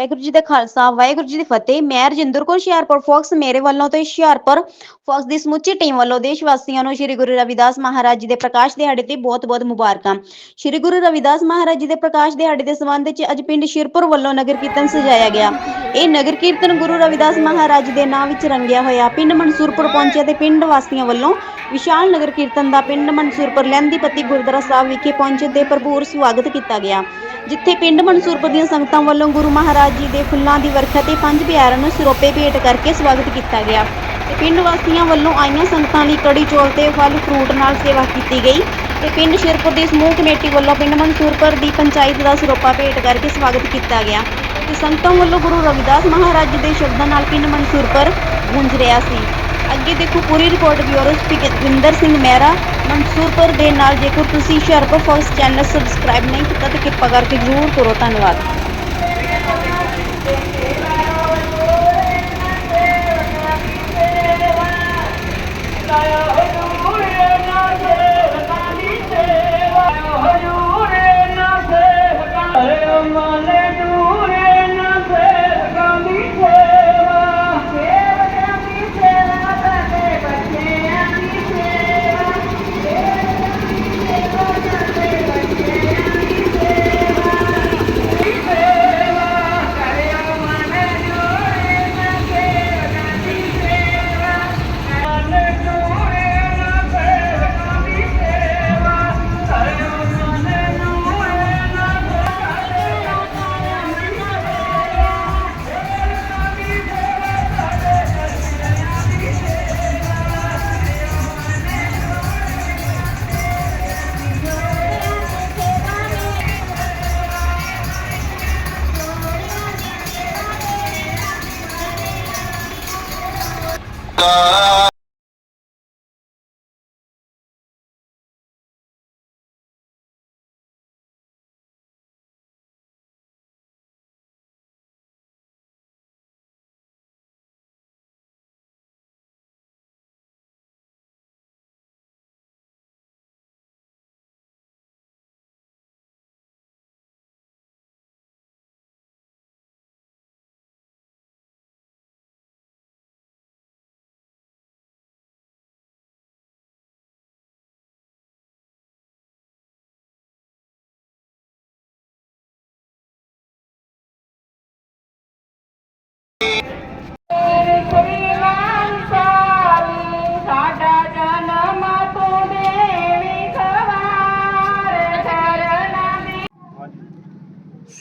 ਵਾਹਿਗੁਰੂ ਜੀ ਦਾ ਖਾਲਸਾ, ਵਾਹਿਗੁਰੂ ਜੀ ਦੀ ਫਤਿਹ। ਮੈਂ ਰਜਿੰਦਰ ਕੌਰ, ਹੁਸ਼ਿਆਰਪੁਰ ਫੋਕਸ। ਮੇਰੇ ਵੱਲੋਂ ਤੇ ਹੁਸ਼ਿਆਰਪੁਰ ਫੋਕਸ ਦੀ ਸਮੁੱਚੀ ਟੀਮ ਵੱਲੋਂ ਦੇਸ਼ ਵਾਸੀਆਂ ਨੂੰ ਸ੍ਰੀ ਗੁਰੂ ਰਵਿਦਾਸ ਮਹਾਰਾਜ ਜੀ ਦੇ ਪ੍ਰਕਾਸ਼ ਦਿਹਾੜੇ ਤੇ ਬਹੁਤ-ਬਹੁਤ ਮੁਬਾਰਕਾਂ। ਸ੍ਰੀ ਗੁਰੂ ਰਵਿਦਾਸ ਮਹਾਰਾਜ ਜੀ ਦੇ ਪ੍ਰਕਾਸ਼ ਦਿਹਾੜੇ ਦੇ ਸੰਬੰਧ ਵਿੱਚ ਅੱਜ ਪਿੰਡ ਸ਼ਿਰਪੁਰ ਵੱਲੋਂ ਨਗਰ ਕੀਰਤਨ ਸਜਾਇਆ ਗਿਆ। ਇਹ ਨਗਰ ਕੀਰਤਨ ਗੁਰੂ ਰਵਿਦਾਸ ਮਹਾਰਾਜ ਦੇ ਨਾਮ ਵਿੱਚ ਰੰਗਿਆ ਹੋਇਆ। ਪਿੰਡ ਮਨਸੂਰਪੁਰ ਪਹੁੰਚਿਆ ਤੇ ਪਿੰਡ ਵਾਸੀਆਂ ਵੱਲੋਂ ਵਿਸ਼ਾਲ ਨਗਰ ਕੀਰਤਨ ਦਾ ਪਿੰਡ ਮਨਸੂਰਪੁਰ ਲਹਿੰਦੀ ਪੱਤੀ ਗੁਰਦੁਆਰਾ ਸਾਹਿਬ ਵਿਖੇ ਪਹੁੰਚੇ ਤੇ ਭਰਪੂਰ ਸਵਾਗਤ ਕੀਤਾ ਗਿਆ। ਜਿੱਥੇ ਪਿੰਡ ਮਨਸੂਰਪੁਰ ਦੀਆਂ ਸੰਗਤਾਂ ਵੱਲੋਂ ਗੁਰੂ ਮਹਾਰਾਜ ਜੀ ਦੇ ਫੁੱਲਾਂ ਦੀ ਵਰਖਾ ਤੇ ਪੰਜ ਪਿਆਰਿਆਂ ਨੂੰ ਸਿਰੋਪੇ ਭੇਟ ਕਰਕੇ ਸਵਾਗਤ ਕੀਤਾ ਗਿਆ। ਤੇ ਪਿੰਡ ਵਾਸੀਆਂ ਵੱਲੋਂ ਆਈਆਂ ਸੰਗਤਾਂ ਲਈ ਕੜੀ ਚੌਲ ਤੇ ਫਲ ਫਰੂਟ ਨਾਲ ਸੇਵਾ ਕੀਤੀ ਗਈ। ਤੇ ਪਿੰਡ ਸ਼ਿਰਪੁਰ ਦੀ ਸਮੂਹ ਕਮੇਟੀ ਵੱਲੋਂ ਪਿੰਡ ਮਨਸੂਰਪੁਰ ਦੀ ਪੰਚਾਇਤ ਦਾ ਸਿਰੋਪਾ ਭੇਟ ਕਰਕੇ ਸਵਾਗਤ ਕੀਤਾ ਗਿਆ। ਤੇ ਸੰਗਤਾਂ ਵੱਲੋਂ ਗੁਰੂ ਰਵਿਦਾਸ ਮਹਾਰਾਜ ਜੀ ਦੇ ਸ਼ਬਦਾਂ ਨਾਲ ਪਿੰਡ ਮਨਸੂਰਪੁਰ ਗੂੰਜ ਰਿਹਾ ਸੀ। ਅੱਗੇ ਦੇਖੋ ਪੂਰੀ ਰਿਪੋਰਟ ਬਿਊਰੋ ਵਿੰਦਰ ਸਿੰਘ ਮਹਿਰਾ ਮਨਸੂਰਪੁਰ ਦੇ ਨਾਲ ਜੇਕਰ ਤੁਸੀਂ ਹੁਸ਼ਿਆਰਪੁਰ ਫੋਕਸ ਚੈਨਲ ਸਬਸਕ੍ਰਾਈਬ ਨਹੀਂ ਕੀਤਾ ਤਾਂ ਕਿਰਪਾ ਕਰਕੇ ਜ਼ਰੂਰ ਕਰੋ ਧੰਨਵਾਦ। God.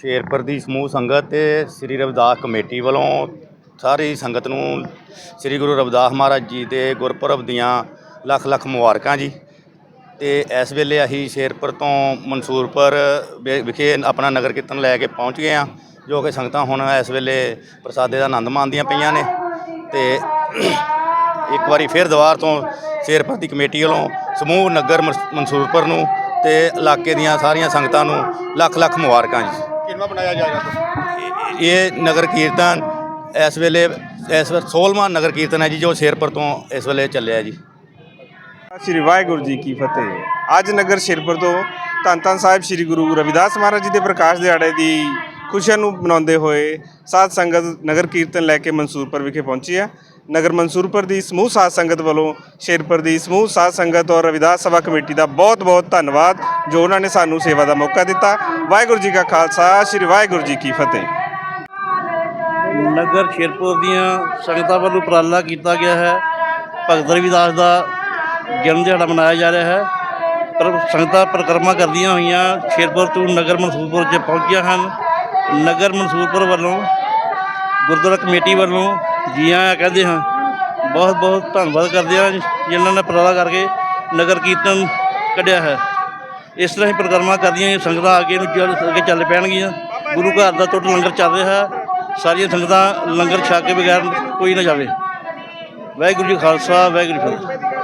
ਸ਼ੇਰਪੁਰ ਦੀ ਸਮੂਹ ਸੰਗਤ ਤੇ ਸ੍ਰੀ ਰਵਿਦਾਸ ਕਮੇਟੀ ਵੱਲੋਂ ਸਾਰੀ ਸੰਗਤ ਨੂੰ ਸ੍ਰੀ ਗੁਰੂ ਰਵਿਦਾਸ ਮਹਾਰਾਜ ਜੀ ਦੇ ਗੁਰਪੁਰਬ ਦੀਆਂ ਲੱਖ ਲੱਖ ਮੁਬਾਰਕਾਂ ਜੀ। ਤੇ ਇਸ ਵੇਲੇ ਅਸੀਂ ਸ਼ੇਰਪੁਰ ਤੋਂ ਮਨਸੂਰਪੁਰ ਵਿ- ਵਿਖੇ ਆਪਣਾ ਨਗਰ ਕੀਰਤਨ ਲੈ ਕੇ ਪਹੁੰਚ ਗਏ ਆ ਜੋ ਕਿ ਸੰਗਤਾਂ ਹੁਣ ਇਸ ਵੇਲੇ ਪ੍ਰਸਾਦੇ ਦਾ ਆਨੰਦ ਮਾਣਦੀਆਂ ਪਈਆਂ ਨੇ। ਤੇ ਇੱਕ ਵਾਰੀ ਫਿਰ ਦੁਬਾਰ ਤੋਂ ਸ਼ੇਰਪੁਰ ਦੀ ਕਮੇਟੀ ਵੱਲੋਂ ਸਮੂਹ ਨਗਰ ਮਨਸ- ਮਨਸੂਰਪੁਰ ਨੂੰ ਤੇ ਇਲਾਕੇ ਦੀਆਂ ਸਾਰੀਆਂ ਸੰਗਤਾਂ ਨੂੰ ਲੱਖ ਲੱਖ ਮੁਬਾਰਕਾਂ ਜੀ। ਕਿੰਨਾ ਬਣਾਇਆ ਜਾਏਗਾ ਇਹ ਨਗਰ ਕੀਰਤਨ ਇਸ ਵੇਲੇ ਇਸ ਵੇਲੇ 16ਵਾਂ ਨਗਰ ਕੀਰਤਨ ਹੈ ਜੀ ਜੋ ਸ਼ੇਰਪੁਰ ਤੋਂ ਇਸ ਵੇਲੇ ਚੱਲਿਆ ਜੀ। ਸ੍ਰੀ ਵਾਹਿਗੁਰੂ ਜੀ ਕੀ ਫਤਿਹ। ਅੱਜ ਨਗਰ ਸ਼ਿਰਪੁਰ ਤੋਂ ਧੰਨ ਧੰਨ ਸਾਹਿਬ ਸ੍ਰੀ ਗੁਰੂ ਰਵਿਦਾਸ ਮਹਾਰਾਜ ਜੀ ਦੇ ਪ੍ਰਕਾਸ਼ ਦਿਹਾੜੇ ਦੀ ਖੁਸ਼ੀਆਂ ਨੂੰ ਮਨਾਉਂਦੇ ਹੋਏ ਸਾਧ ਸੰਗਤ ਨਗਰ ਕੀਰਤਨ ਲੈ ਕੇ ਮਨਸੂਰਪੁਰ ਵਿਖੇ ਪਹੁੰਚੀ ਹੈ। ਨਗਰ ਮਨਸੂਰਪੁਰ ਦੀ ਸਮੂਹ ਸਾਧ ਸੰਗਤ ਵੱਲੋਂ ਸ਼ੇਰਪੁਰ ਦੀ ਸਮੂਹ ਸਾਧ ਸੰਗਤ ਔਰ ਰਵਿਦਾਸ ਸਭਾ ਕਮੇਟੀ ਦਾ ਬਹੁਤ-ਬਹੁਤ ਧੰਨਵਾਦ, ਜੋ ਉਹਨਾਂ ਨੇ ਸਾਨੂੰ ਸੇਵਾ ਦਾ ਮੌਕਾ ਦਿੱਤਾ। ਵਾਹਿਗੁਰੂ ਜੀ ਕਾ ਖਾਲਸਾ, ਸ੍ਰੀ ਵਾਹਿਗੁਰੂ ਜੀ ਕੀ ਫਤਿਹ। ਨਗਰ ਸ਼ੇਰਪੁਰ ਦੀਆਂ ਸੰਗਤਾਂ ਵੱਲੋਂ ਉਪਰਾਲਾ ਕੀਤਾ ਗਿਆ ਹੈ। ਭਗਤ ਰਵਿਦਾਸ ਦਾ ਜਨਮ ਦਿਹਾੜਾ ਮਨਾਇਆ ਜਾ ਰਿਹਾ ਹੈ। ਪਰ ਸੰਗਤਾਂ ਪਰਿਕਰਮਾ ਕਰਦੀਆਂ ਹੋਈਆਂ ਸ਼ੇਰਪੁਰ ਤੋਂ ਨਗਰ ਮਨਸੂਰਪੁਰ 'ਚ ਪਹੁੰਚੀਆਂ ਹਨ। ਨਗਰ ਮਨਸੂਰਪੁਰ ਵੱਲੋਂ ਗੁਰਦੁਆਰਾ ਕਮੇਟੀ ਵੱਲੋਂ ਜੀ ਆਇਆਂ ਕਹਿੰਦੇ ਹਾਂ। ਬਹੁਤ ਬਹੁਤ ਧੰਨਵਾਦ ਕਰਦੇ ਹਾਂ ਜਿਨ੍ਹਾਂ ਨੇ ਉਪਰਾਲਾ ਕਰਕੇ ਨਗਰ ਕੀਰਤਨ ਕੱਢਿਆ ਹੈ। ਇਸ ਤਰ੍ਹਾਂ ਹੀ ਪਰਿਕਰਮਾ ਕਰਦੀਆਂ ਸੰਗਤਾਂ ਅੱਗੇ ਨੂੰ ਚੱਲ, ਅੱਗੇ ਚੱਲ ਪੈਣਗੀਆਂ। ਗੁਰੂ ਘਰ ਦਾ ਟੁੱਟ ਲੰਗਰ ਚੱਲ ਰਿਹਾ ਹੈ। ਸਾਰੀਆਂ ਸੰਗਤਾਂ ਲੰਗਰ ਛਕ ਕੇ ਬਗੈਰ ਕੋਈ ਨਾ ਜਾਵੇ। ਵਾਹਿਗੁਰੂ ਜੀ ਖਾਲਸਾ, ਵਾਹਿਗੁਰੂ ਜੀ ਫਤਿਹ।